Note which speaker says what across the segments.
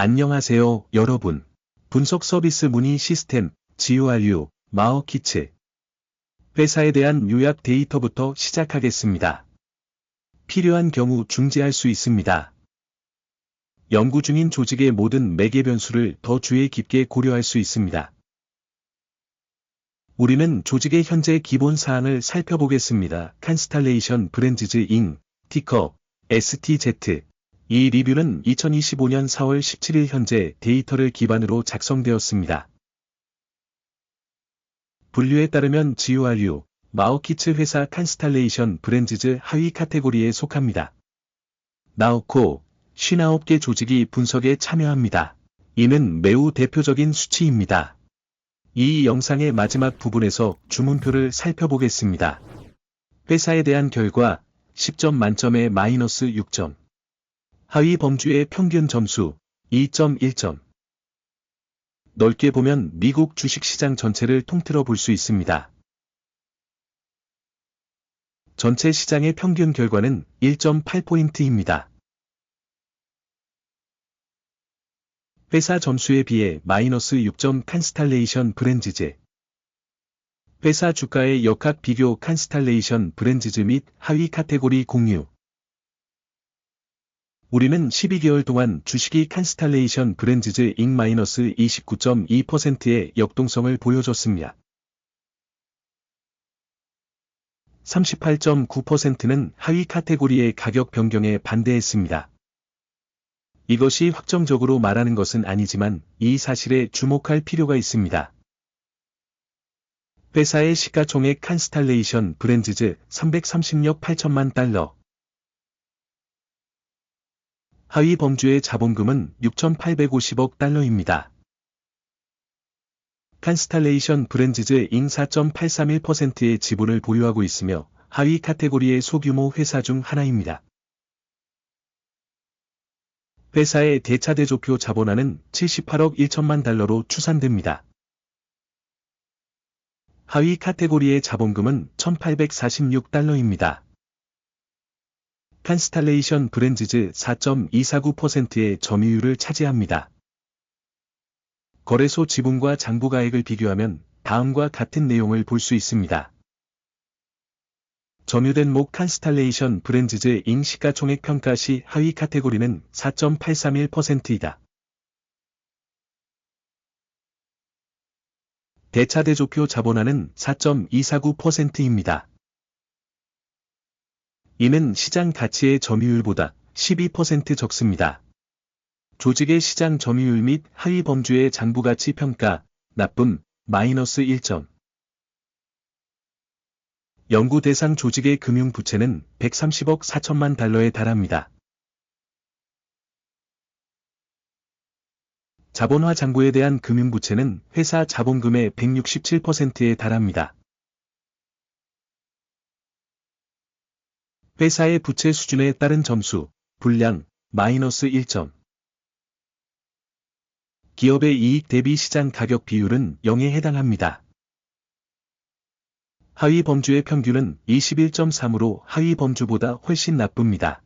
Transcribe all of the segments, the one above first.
Speaker 1: 안녕하세요, 여러분. 분석 서비스 문의 시스템, GURU, 마어키츠. 회사에 대한 요약 데이터부터 시작하겠습니다. 필요한 경우 중지할 수 있습니다. 연구 중인 조직의 모든 매개 변수를 더 주의 깊게 고려할 수 있습니다. 우리는 조직의 현재 기본 사항을 살펴보겠습니다. 칸스탈레이션 브랜즈즈 잉, 티커, STZ. 이 리뷰는 2025년 4월 17일 현재 데이터를 기반으로 작성되었습니다. 분류에 따르면 GURU, 마오키츠 회사 칸스탈레이션 브랜즈즈 하위 카테고리에 속합니다. 나우코, 59개 조직이 분석에 참여합니다. 이는 매우 대표적인 수치입니다. 이 영상의 마지막 부분에서 주문표를 살펴보겠습니다. 회사에 대한 결과 10점 만점에 마이너스 6점. 하위 범주의 평균 점수 2.1점. 넓게 보면 미국 주식시장 전체를 통틀어 볼 수 있습니다. 전체 시장의 평균 결과는 1.8포인트입니다. 회사 점수에 비해 마이너스 6점 칸스탈레이션 브랜즈즈. 회사 주가의 역학 비교 칸스탈레이션 브랜즈즈 및 하위 카테고리 공유. 우리는 12개월 동안 주식이 칸스탈레이션 브랜즈즈 잉 마이너스 29.2%의 역동성을 보여줬습니다. 38.9%는 하위 카테고리의 가격 변경에 반대했습니다. 이것이 확정적으로 말하는 것은 아니지만 이 사실에 주목할 필요가 있습니다. 회사의 시가총액 칸스탈레이션 브랜즈즈 330억 8천만 달러. 하위 범주의 자본금은 6,850억 달러입니다. 칸스탈레이션 브랜즈즈 잉 4.831%의 지분을 보유하고 있으며 하위 카테고리의 소규모 회사 중 하나입니다. 회사의 대차대조표 자본화는 78억 1천만 달러로 추산됩니다. 하위 카테고리의 자본금은 1846달러입니다. 칸스탈레이션 브랜즈즈 4.249%의 점유율을 차지합니다. 거래소 지분과 장부가액을 비교하면 다음과 같은 내용을 볼 수 있습니다. 점유된 목 칸스탈레이션 브랜즈즈 잉 시가총액 평가 시 하위 카테고리는 4.831%이다. 대차대조표 자본화는 4.249%입니다. 이는 시장 가치의 점유율보다 12% 적습니다. 조직의 시장 점유율 및 하위 범주의 장부가치 평가, 나쁨, 마이너스 1점. 연구 대상 조직의 금융 부채는 130억 4천만 달러에 달합니다. 자본화 장부에 대한 금융 부채는 회사 자본금의 167%에 달합니다. 회사의 부채 수준에 따른 점수, 분량, 마이너스 1점. 기업의 이익 대비 시장 가격 비율은 0에 해당합니다. 하위 범주의 평균은 21.3으로 하위 범주보다 훨씬 나쁩니다.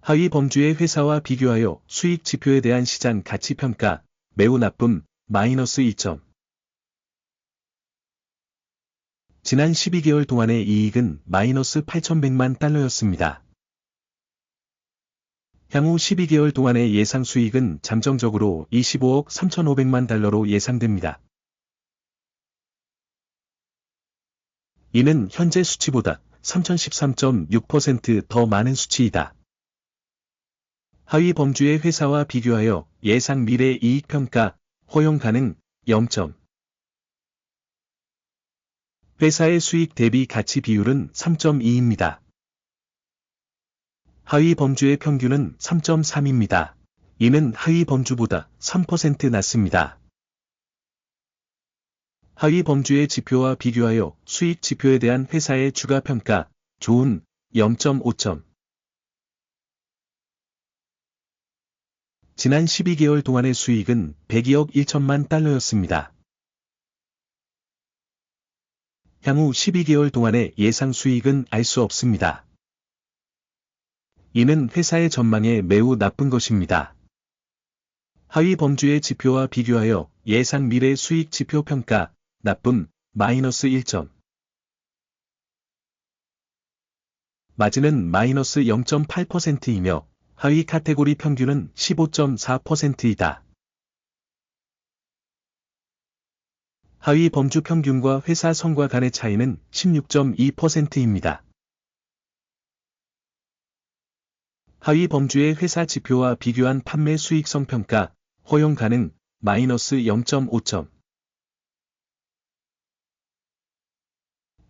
Speaker 1: 하위 범주의 회사와 비교하여 수익 지표에 대한 시장 가치 평가, 매우 나쁨, 마이너스 2점. 지난 12개월 동안의 이익은 마이너스 8,100만 달러였습니다. 향후 12개월 동안의 예상 수익은 잠정적으로 25억 3,500만 달러로 예상됩니다. 이는 현재 수치보다 3013.6%더 많은 수치이다. 하위 범주의 회사와 비교하여 예상 미래 이익 평가, 허용 가능 0점. 회사의 수익 대비 가치 비율은 3.2입니다. 하위 범주의 평균은 3.3입니다. 이는 하위 범주보다 3% 낮습니다. 하위 범주의 지표와 비교하여 수익 지표에 대한 회사의 주가 평가, 좋은 0.5점. 지난 12개월 동안의 수익은 102억 1천만 달러였습니다. 향후 12개월 동안의 예상 수익은 알 수 없습니다. 이는 회사의 전망에 매우 나쁜 것입니다. 하위 범주의 지표와 비교하여 예상 미래 수익 지표 평가, 나쁨, 마이너스 1점. 마진은 마이너스 0.8%이며 하위 카테고리 평균은 15.4%이다. 하위 범주 평균과 회사 성과 간의 차이는 16.2%입니다. 하위 범주의 회사 지표와 비교한 판매 수익성 평가, 허용 가능, 마이너스 0.5점.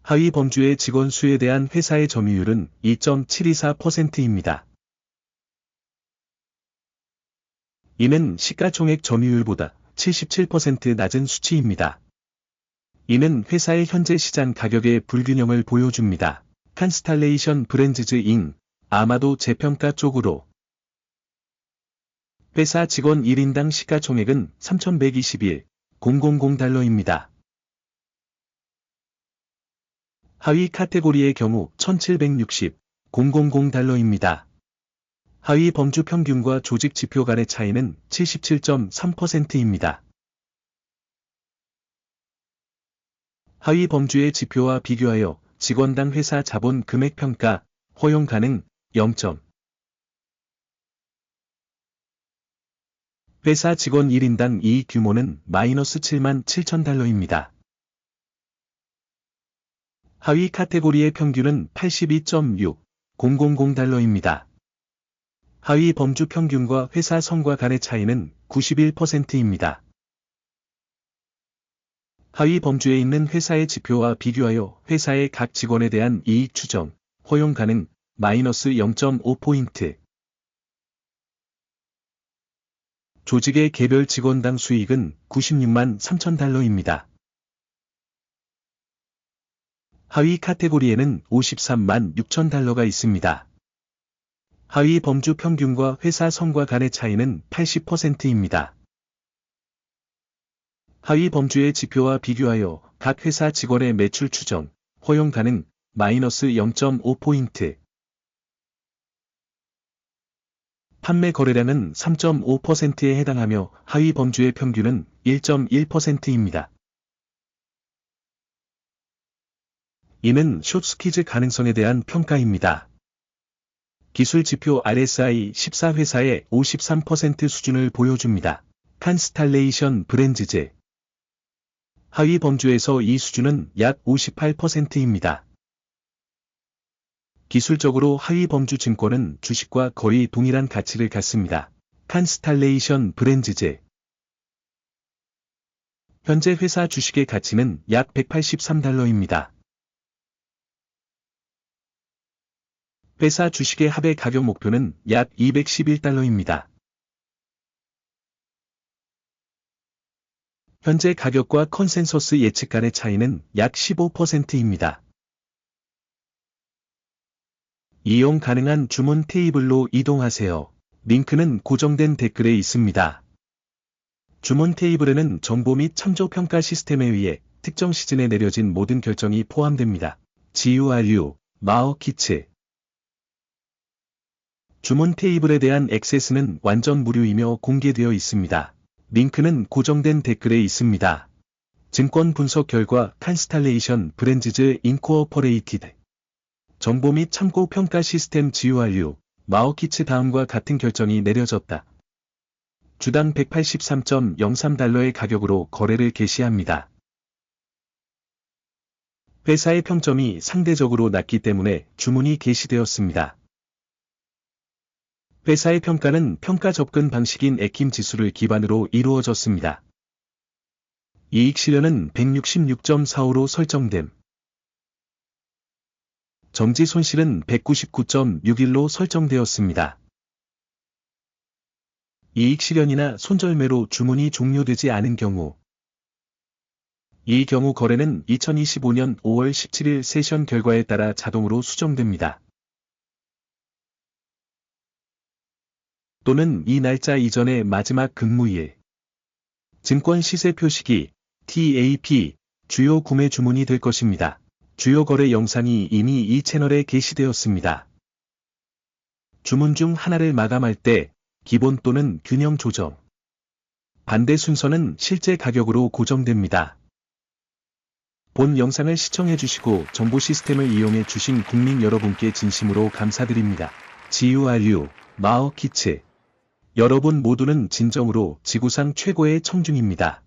Speaker 1: 하위 범주의 직원 수에 대한 회사의 점유율은 2.724%입니다. 이는 시가총액 점유율보다 77% 낮은 수치입니다. 이는 회사의 현재 시장 가격의 불균형을 보여줍니다. 칸스탈레이션 브랜즈즈 인 아마도 재평가 쪽으로 회사 직원 1인당 시가총액은 3,121, 000달러입니다. 하위 카테고리의 경우 1760, 000달러입니다. 하위 범주 평균과 조직 지표 간의 차이는 77.3%입니다. 하위 범주의 지표와 비교하여 직원당 회사 자본 금액 평가, 허용 가능 0점. 회사 직원 1인당 이익 규모는 마이너스 7만 7천 달러입니다. 하위 카테고리의 평균은 82.6, 000 달러입니다. 하위 범주 평균과 회사 성과 간의 차이는 91%입니다. 하위 범주에 있는 회사의 지표와 비교하여 회사의 각 직원에 대한 이익 추정, 허용 가능, 마이너스 0.5포인트. 조직의 개별 직원당 수익은 96만 3천 달러입니다. 하위 카테고리에는 53만 6천 달러가 있습니다. 하위 범주 평균과 회사 성과 간의 차이는 80%입니다. 하위 범주의 지표와 비교하여 각 회사 직원의 매출 추정, 허용 가능, 마이너스 0.5포인트. 판매 거래량은 3.5%에 해당하며 하위 범주의 평균은 1.1%입니다. 이는 숏스키즈 가능성에 대한 평가입니다. 기술 지표 RSI 14회사의 53% 수준을 보여줍니다. 칸스탈레이션 브랜즈제 하위 범주에서 이 수준은 약 58%입니다. 기술적으로 하위 범주 증권은 주식과 거의 동일한 가치를 갖습니다. 칸스탈레이션 브랜즈제 현재 회사 주식의 가치는 약 183달러입니다. 회사 주식의 합의 가격 목표는 약 211달러입니다. 현재 가격과 컨센서스 예측 간의 차이는 약 15%입니다. 이용 가능한 주문 테이블로 이동하세요. 링크는 고정된 댓글에 있습니다. 주문 테이블에는 정보 및 참조 평가 시스템에 의해 특정 시즌에 내려진 모든 결정이 포함됩니다. GURU, 마어 키츠, 주문 테이블에 대한 액세스는 완전 무료이며 공개되어 있습니다. 링크는 고정된 댓글에 있습니다. 증권 분석 결과 칸스탈레이션 브랜즈즈 인코어퍼레이티드 정보 및 참고 평가 시스템 GURU 마오키츠 다음과 같은 결정이 내려졌다. 주당 183.03달러의 가격으로 거래를 개시합니다. 회사의 평점이 상대적으로 낮기 때문에 주문이 개시되었습니다. 회사의 평가는 평가 접근 방식인 에킴 지수를 기반으로 이루어졌습니다. 이익 실현은 166.45로 설정됨. 정지 손실은 199.61로 설정되었습니다. 이익 실현이나 손절매로 주문이 종료되지 않은 경우 이 경우 거래는 2025년 5월 17일 세션 결과에 따라 자동으로 수정됩니다. 또는 이 날짜 이전의 마지막 근무일. 증권 시세 표시기 TAP 주요 구매 주문이 될 것입니다. 주요 거래 영상이 이미 이 채널에 게시되었습니다. 주문 중 하나를 마감할 때 기본 또는 균형 조정. 반대 순서는 실제 가격으로 고정됩니다. 본 영상을 시청해 주시고 정보 시스템을 이용해 주신 국민 여러분께 진심으로 감사드립니다. GURU, 마어 키츠. 여러분 모두는 진정으로 지구상 최고의 청중입니다.